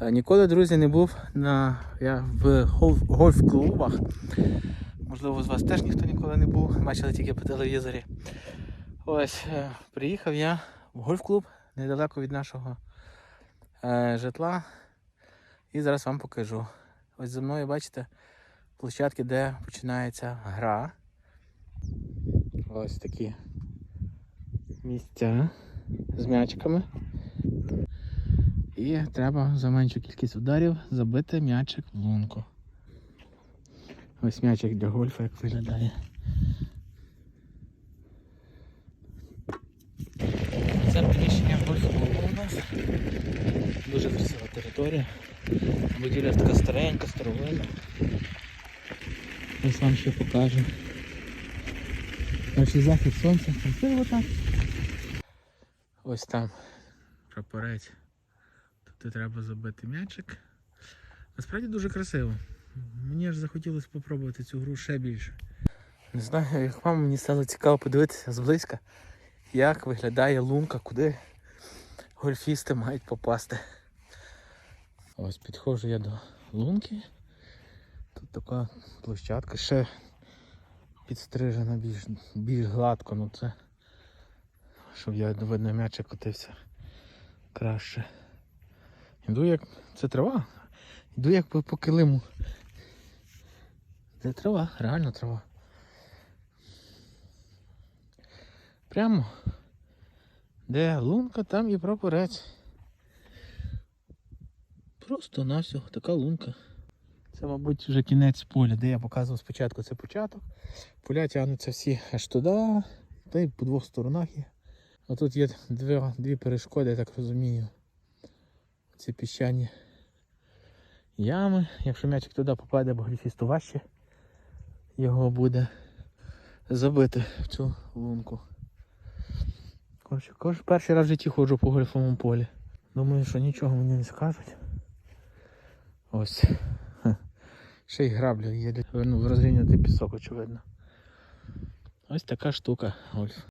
Е, Ніколи, друзі, не був на, я в гольф- гольф-клубах. Можливо, з вас теж ніхто ніколи не був, бачили тільки по телевізорі. Ось, е, приїхав я в гольф-клуб недалеко від нашого е, житла. І зараз вам покажу. Ось за мною, бачите, площадки, де починається гра. Ось такі місця з м'ячиками. І треба за меншу кількість ударів забити м'ячик в лунку. Ось м'ячик для гольфа як виглядає. Це приміщення гольф-клубу у нас. Дуже красива територія. Будівля така старенька, старовинна. Ось вам ще покажу. Перший захід сонця. Красиво там. Ось там прапорець. Тут треба забити м'ячик. Насправді дуже красиво. Мені аж захотілося спробувати цю гру ще більше. Не знаю, як вам мені стало цікаво подивитися зблизька, як виглядає лунка, куди гольфісти мають попасти. Ось підходжу я до лунки. Тут така площадка, ще підстрижена більш, більш гладко, ну це. Щоб я видно м'ячик котився краще. Іду як. Це трава. Іду як по, килиму. Це трава, реально трава. Прямо. Де лунка, там і прапорець. Просто навсього така лунка. Це, мабуть, вже кінець поля, де я показував спочатку це початок. Поля тягнуться всі аж туди, та й по двох сторонах є. А тут є дві, дві перешкоди, я так розумію. Ці піщані ями. Якщо м'ячик туди попаде, бо гольфісту важче, його буде забити в цю лунку. Коротше, кож- перший раз в житті ходжу по гольфовому полі. Думаю, що нічого мені не скажуть. Ось. Ще й граблю є, ну, розрівняти пісок, очевидно. Ось така штука гольф.